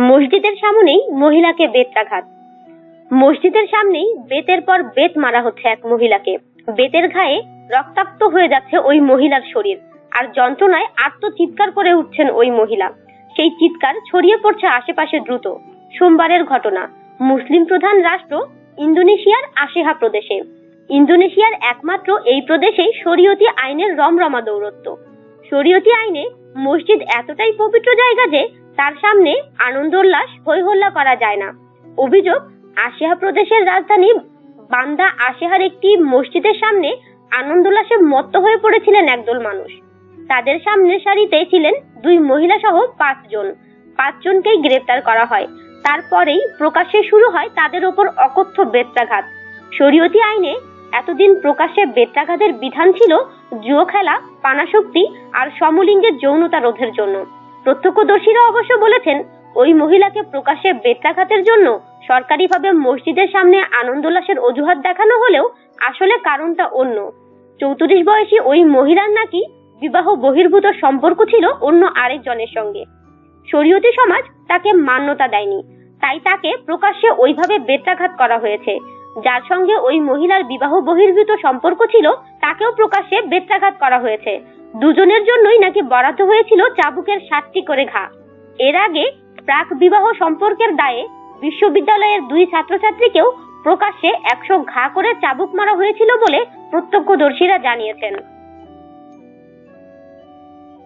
মসজিদের সামনেই মহিলাকে বেত্রাঘাত। মসজিদের সামনেই বেতের পর বেত মারা হচ্ছে এক মহিলাকে। বেতের ঘায়ে রক্তাক্ত হয়ে যাচ্ছে ওই মহিলার শরীর আর যন্ত্রণায় আত্মচিৎকার করে উঠছেন ওই মহিলা। সেই চিৎকার ছড়িয়ে পড়ছে আশেপাশে দ্রুত। সোমবারের ঘটনা। মুসলিম প্রধান রাষ্ট্র ইন্দোনেশিয়ার আশেহা প্রদেশে। ইন্দোনেশিয়ার একমাত্র এই প্রদেশেই শরীয়তি আইনের রমরমা দৌরত্ব। শরীয়তি আইনে মসজিদ এতটাই পবিত্র জায়গা যে তার সামনে আনন্দ উল্লাস হই হল্লা করা যায় না। অভিযোগ আশিয়া প্রদেশের রাজধানী বান্দা আশেহার একটি মসজিদের সামনে আনন্দ উল্লাসে মত্ত হয়ে পড়েছিলেন একদল মানুষ। তাদের সামনের সারিতে ছিলেন দুই মহিলা সহ পাঁচজন। পাঁচজনকেই গ্রেপ্তার করা হয়। তারপরেই প্রকাশ্যে শুরু হয় তাদের ওপর অকথ্য বেত্রাঘাত। শরীয়তি আইনে এতদিন প্রকাশ্যে বেত্রাঘাতের বিধান ছিল জুয়ো খেলা, পানাশক্তি আর সমলিঙ্গের যৌনতা রোধের জন্য। প্রত্যক্ষদর্শীরা অবশ্য বলেছেন, ওই মহিলাকে প্রকাশ্যে বেত্রাঘাতের জন্য সরকারিভাবে মসজিদের সামনে আনন্দ উল্লাসের অজুহাত দেখানো হলেও আসলে কারণটা অন্য। চৌত্রিশ বয়সী ওই মহিলার নাকি বিবাহ বহির্ভূত সম্পর্ক ছিল অন্য আরেকজনের সঙ্গে। শরীয়তি সমাজ তাকে মান্যতা দেয়নি, তাই তাকে প্রকাশ্যে ওইভাবে বেত্রাঘাত করা হয়েছে। যার সঙ্গে ওই মহিলার বিবাহ বহির্ভূত সম্পর্ক ছিল, তাকেও প্রকাশ্যে বেত্রাঘাত করা হয়েছে। দুজনের জন্যই নাকি বরাদ্দ হয়েছিল চাবুকের সাতটি করে ঘা। এর আগে প্রাক বিবাহ সম্পর্কের দায়ে বিশ্ববিদ্যালয়ের দুই ছাত্রছাত্রীকেও প্রকাশ্যে একশো ঘা করে চাবুক মারা হয়েছিল বলে প্রত্যক্ষদর্শীরা জানিয়েছেন।